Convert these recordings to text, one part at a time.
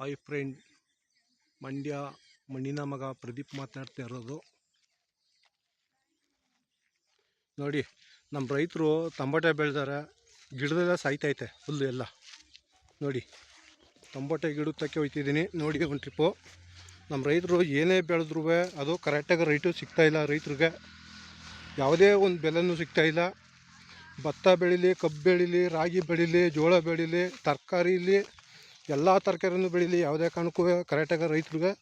Hi friend Mandya ಮಣ್ಣಿನ ಮಗ ಪ್ರದೀಪ್ ಮಾತನಾಡ್ತಾ ಇರೋದು. ನೋಡಿ ನಮ್ಮ ರೈತರು ತಂಬಾಟೆ ಬೆಳೆದಾರೆ, ಗಿಡದೆಲ್ಲ ಸಾಯ್ತೈತೆ ಹುಲ್ಲು ಎಲ್ಲ. ನೋಡಿ, ತಂಬಾಟೆ ಗಿಡಕ್ಕೆ ಹೋಯ್ತಿದ್ದೀನಿ. ನೋಡಿ ಒಂದು ಟ್ರಿಪ್ಪು ನಮ್ಮ ರೈತರು ಏನೇ ಬೆಳೆದ್ರೂ ಅದು ಕರೆಕ್ಟಾಗಿ ರೈಟು ಸಿಗ್ತಾಯಿಲ್ಲ ರೈತರಿಗೆ. ಯಾವುದೇ ಒಂದು ಬೆಲೆನೂ ಸಿಗ್ತಾಯಿಲ್ಲ ಭತ್ತ ಬೆಳೀಲಿ, ಕಬ್ಬು ಬೆಳೀಲಿ, ರಾಗಿ ಬೆಳೀಲಿ, ಜೋಳ ಬೆಳೀಲಿ ತರಕಾರಿಲಿ ಎಲ್ಲ ತರಕಾರಿನೂ ಬೆಳೀಲಿ, ಯಾವುದೇ ಕಾರಣಕ್ಕೂ ಕರೆಕ್ಟಾಗಿ ರೈತರಿಗೆ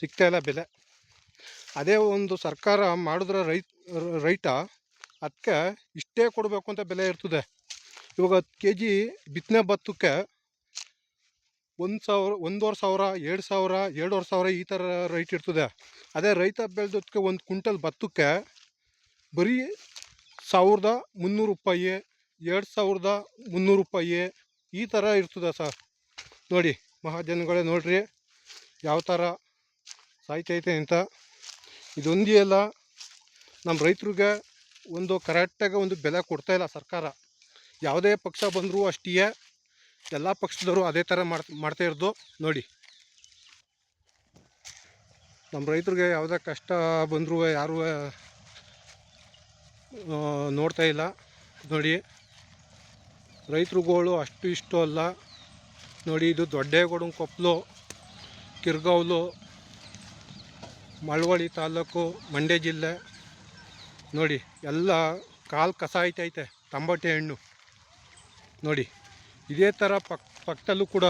ಸಿಗ್ತಾ ಇಲ್ಲ ಬೆಲೆ. ಅದೇ ಒಂದು ಸರ್ಕಾರ ಮಾಡಿದ್ರೆ ರೈತ ರೈತ ಅದಕ್ಕೆ ಇಷ್ಟೇ ಕೊಡಬೇಕು ಅಂತ ಬೆಲೆ ಇರ್ತದೆ. ಇವಾಗ ಹತ್ತು ಕೆ ಜಿ ಬಿತ್ತನೆ ಭತ್ತಕ್ಕೆ ಒಂದು ಸಾವಿರ, ಒಂದೂವರೆ ಸಾವಿರ, ಎರಡು ಸಾವಿರ, ಎರಡೂವರೆ ಸಾವಿರ ಈ ಥರ ರೈಟ್ ಇರ್ತದೆ. ಅದೇ ರೈತ ಬೆಳೆದಕ್ಕೆ ಒಂದು ಕ್ವಿಂಟಲ್ ಭತ್ತಕ್ಕೆ ಬರೀ ಸಾವಿರದ ಮುನ್ನೂರು ರೂಪಾಯಿ, ಎರಡು ಸಾವಿರದ ಮುನ್ನೂರು ರೂಪಾಯಿ ಈ ಥರ ಇರ್ತದೆ ಸರ್. ನೋಡಿ, ಮಹಾಜನಗಳೇ ನೋಡ್ರಿ, ಯಾವ ಥರ ಸಾಯ್ತೈತೆ ಅಂತ. ಇದೊಂದೇ ಅಲ್ಲ ನಮ್ಮ ರೈತರಿಗೆ ಒಂದು ಕರೆಕ್ಟಾಗಿ ಒಂದು ಬೆಲೆ ಕೊಡ್ತಾ ಇಲ್ಲ ಸರ್ಕಾರ. ಯಾವುದೇ ಪಕ್ಷ ಬಂದರೂ ಅಷ್ಟೇ ಎಲ್ಲ ಪಕ್ಷದವರು ಅದೇ ಥರ ಮಾಡ್ ಮಾಡ್ತಾ ಇರೋದು ನೋಡಿ. ನಮ್ಮ ರೈತರಿಗೆ ಯಾವುದೇ ಕಷ್ಟ ಬಂದರೂ ಯಾರೂ ನೋಡ್ತಾ ಇಲ್ಲ. ನೋಡಿ, ರೈತರುಗಳು ಅಷ್ಟು ಇಷ್ಟು ಅಲ್ಲ. ನೋಡಿ, ಇದು ದೊಡ್ಡೇಗೌಡನ ಕೊಪ್ಪಲು ಕಿರ್ಗೌಲು, ಮಳವಳ್ಳಿ ತಾಲೂಕು, ಮಂಡ್ಯ ಜಿಲ್ಲೆ. ನೋಡಿ, ಎಲ್ಲ ಕಾಲು ಕಸ ಐತೆ ತಂಬಟೆ ಹಣ್ಣು. ನೋಡಿ, ಇದೇ ಥರ ಪಕ್, ಪಕ್ಕದಲ್ಲೂ ಕೂಡ